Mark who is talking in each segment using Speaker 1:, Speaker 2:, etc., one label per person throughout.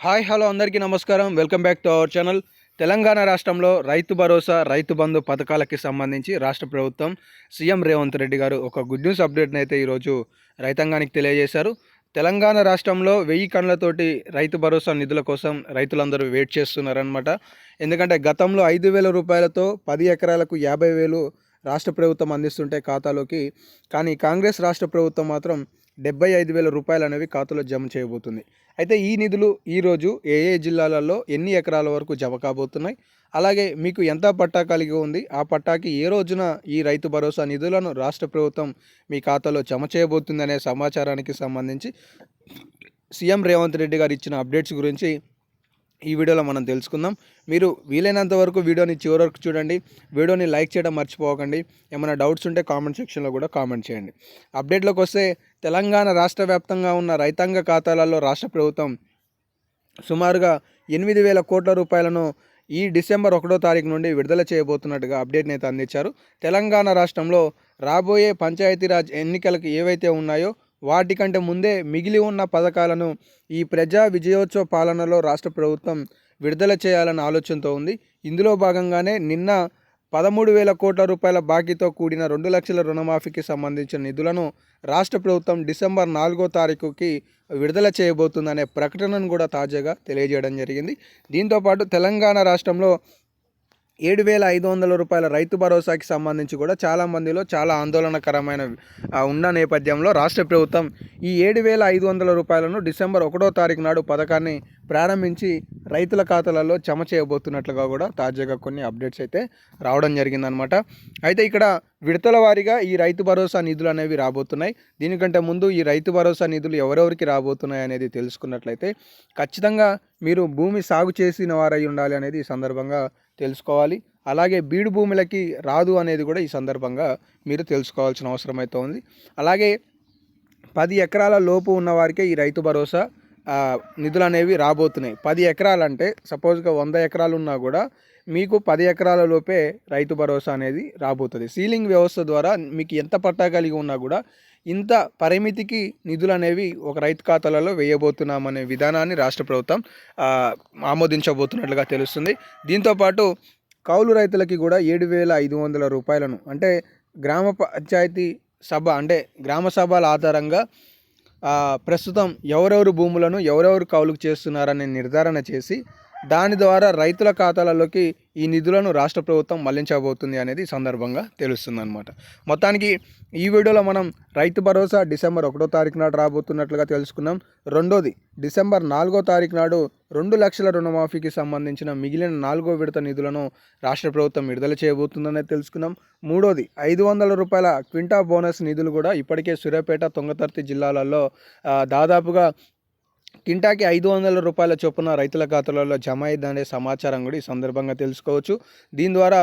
Speaker 1: Hi hello అందరికీ నమస్కారం. Welcome back to our channel. Telangana రాష్ట్రంలో రైతు భరోసా రైతు బంధు పథకాలకి సంబంధించి రాష్ట్ర ప్రభుత్వం సీఎం రేవంత్ రెడ్డి గారు ఒక గుడ్ న్యూస్ అప్డేట్ని అయితే ఈరోజు రైతాంగానికి తెలియజేశారు. తెలంగాణ రాష్ట్రంలో వెయ్యి కళ్ళతోటి రైతు భరోసా నిధుల కోసం రైతులందరూ వెయిట్ చేస్తున్నారనమాట ఎందుకంటే గతంలో ఐదు వేల రూపాయలతో పది ఎకరాలకు యాభై వేలు రాష్ట్ర ప్రభుత్వం అందిస్తుంటే ఖాతాలోకి. కానీ కాంగ్రెస్ రాష్ట్ర ప్రభుత్వం మాత్రం డెబ్బై ఐదు వేల రూపాయలు అనేవి ఖాతాలో జమ చేయబోతుంది. అయితే ఈ నిధులు ఈరోజు ఏ ఏ జిల్లాలలో ఎన్ని ఎకరాల వరకు జమ కాబోతున్నాయి? అలాగే మీకు ఎంత పట్టా కలిగి ఉంది? ఆ పట్టాకి ఏ రోజున ఈ రైతు భరోసా నిధులను రాష్ట్ర ప్రభుత్వం మీ ఖాతాలో జమ చేయబోతుంది అనే సమాచారానికి సంబంధించి సీఎం రేవంత్ రెడ్డి గారు ఇచ్చిన అప్డేట్స్ గురించి ఈ వీడియోలో మనం తెలుసుకుందాం. మీరు వీలైనంత వరకు వీడియోని చివరి వరకు చూడండి. వీడియోని లైక్ చేయడం మర్చిపోకండి. ఏమైనా డౌట్స్ ఉంటే కామెంట్ సెక్షన్లో కూడా కామెంట్ చేయండి. అప్డేట్లోకి వస్తే తెలంగాణ రాష్ట్ర వ్యాప్తంగా ఉన్న రైతాంగ ఖాతాలలో రాష్ట్ర ప్రభుత్వం సుమారుగా ఎనిమిది వేల కోట్ల రూపాయలను ఈ డిసెంబర్ ఒకటో తారీఖు నుండి విడుదల చేయబోతున్నట్టుగా అప్డేట్ని అయితే అందించారు. తెలంగాణ రాష్ట్రంలో రాబోయే పంచాయతీరాజ్ ఎన్నికలకు ఏవైతే ఉన్నాయో వాటికంటే ముందే మిగిలి ఉన్న పథకాలను ఈ ప్రజా విజయోత్సవ పాలనలో రాష్ట్ర ప్రభుత్వం విడుదల చేయాలన్న ఆలోచనతో ఉంది. ఇందులో భాగంగానే నిన్న పదమూడు వేల కోట్ల రూపాయల బాకీతో కూడిన రెండు లక్షల రుణమాఫీకి సంబంధించిన నిధులను రాష్ట్ర ప్రభుత్వం డిసెంబర్ నాలుగో తారీఖుకి విడుదల చేయబోతుందనే ప్రకటనను కూడా తాజాగా తెలియజేయడం జరిగింది. దీంతోపాటు తెలంగాణ రాష్ట్రంలో ఏడు వేల ఐదు వందల రూపాయల రైతు భరోసాకి సంబంధించి కూడా చాలా మందిలో చాలా ఆందోళనకరమైన ఉన్న నేపథ్యంలో రాష్ట్ర ప్రభుత్వం ఈ ఏడు వేల ఐదు వందల రూపాయలను డిసెంబర్ ఒకటో తారీఖు నాడు పథకాన్ని ప్రారంభించి రైతుల ఖాతాలలో జమ చేయబోతున్నట్లుగా కూడా తాజాగా కొన్ని అప్డేట్స్ అయితే రావడం జరిగిందనమాట. అయితే ఇక్కడ విడతల వారీగా ఈ రైతు భరోసా నిధులు అనేవి రాబోతున్నాయి. దీనికంటే ముందు ఈ రైతు భరోసా నిధులు ఎవరెవరికి రాబోతున్నాయి అనేది తెలుసుకున్నట్లయితే ఖచ్చితంగా మీరు భూమి సాగు చేసిన వారై ఉండాలి అనేది ఈ సందర్భంగా తెలుసుకోవాలి. అలాగే బీడు భూములకి రాదు అనేది కూడా ఈ సందర్భంగా మీరు తెలుసుకోవాల్సిన అవసరం అయితే ఉంది. అలాగే పది ఎకరాల లోపు ఉన్నవారికే ఈ రైతు భరోసా నిధులు అనేవి రాబోతున్నాయి. పది ఎకరాలు అంటే సపోజ్గా వంద ఎకరాలు ఉన్నా కూడా మీకు పది ఎకరాల లోపే రైతు భరోసా అనేది రాబోతుంది. సీలింగ్ వ్యవస్థ ద్వారా మీకు ఎంత పట్టా కలిగి ఉన్నా కూడా ఇంత పరిమితికి నిధులు అనేవి ఒక రైతు ఖాతాలలో వేయబోతున్నామనే విధానాన్ని రాష్ట్ర ప్రభుత్వం ఆమోదించబోతున్నట్లుగా తెలుస్తుంది. దీంతోపాటు కౌలు రైతులకి కూడా ఏడు వేల ఐదు వందల రూపాయలను అంటే గ్రామ పంచాయతీ సభ అంటే గ్రామ సభల ఆధారంగా ప్రస్తుతం ఎవరెవరు భూములను ఎవరెవరు కౌలుకు చేస్తున్నారనే నిర్ధారణ చేసి దాని ద్వారా రైతుల ఖాతాలలోకి ఈ నిధులను రాష్ట్ర ప్రభుత్వం మళ్ళించబోతుంది అనేది సందర్భంగా తెలుస్తుంది అనమాట మొత్తానికి ఈ వీడియోలో మనం రైతు భరోసా డిసెంబర్ ఒకటో తారీఖు నాడు రాబోతున్నట్లుగా తెలుసుకున్నాం. రెండోది డిసెంబర్ నాలుగో తారీఖు నాడు రెండు లక్షల రుణమాఫీకి సంబంధించిన మిగిలిన నాలుగో విడత నిధులను రాష్ట్ర ప్రభుత్వం విడుదల చేయబోతుందనేది తెలుసుకున్నాం. మూడోది ఐదు వందల రూపాయల క్వింటా బోనస్ నిధులు కూడా ఇప్పటికే సూర్యాపేట తొంగతర్తి జిల్లాలలో దాదాపుగా కింటాకి ఐదు వందల రూపాయల చొప్పున రైతుల ఖాతాలలో జమ అయిందనే సమాచారం కూడా ఈ సందర్భంగా తెలుసుకోవచ్చు. దీని ద్వారా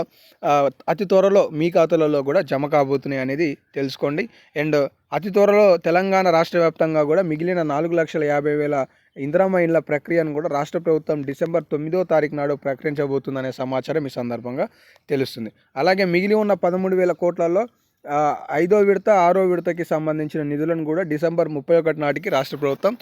Speaker 1: అతి త్వరలో మీ ఖాతాలలో కూడా జమ కాబోతున్నాయి అనేది తెలుసుకోండి. అండ్ అతి త్వరలో తెలంగాణ రాష్ట్ర వ్యాప్తంగా కూడా మిగిలిన నాలుగు లక్షల యాభై వేల ఇందిరామ ఇండ్ల ప్రక్రియను కూడా రాష్ట్ర ప్రభుత్వం డిసెంబర్ తొమ్మిదో తారీఖు నాడు ప్రకటించబోతుందనే సమాచారం ఈ సందర్భంగా తెలుస్తుంది. అలాగే మిగిలి ఉన్న పదమూడు వేల కోట్లలో ఐదో విడత ఆరో విడతకి సంబంధించిన నిధులను కూడా డిసెంబర్ ముప్పై ఒకటి నాటికి రాష్ట్ర ప్రభుత్వం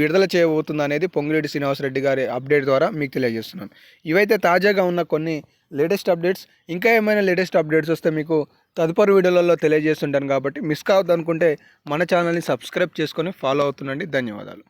Speaker 1: విడుదల చేయబోతుంది అనేది పొంగిరెడ్డి శ్రీనివాసరెడ్డి గారి అప్డేట్ ద్వారా మీకు తెలియజేస్తున్నాను. ఇవైతే తాజాగా ఉన్న కొన్ని లేటెస్ట్ అప్డేట్స్ ఇంకా ఏమైనా లేటెస్ట్ అప్డేట్స్ వస్తే మీకు తదుపరి వీడియోలలో తెలియజేస్తుంటాను కాబట్టి మిస్ కావద్దనుకుంటే మన ఛానల్ని సబ్స్క్రైబ్ చేసుకొని ఫాలో అవుతుండండి. ధన్యవాదాలు.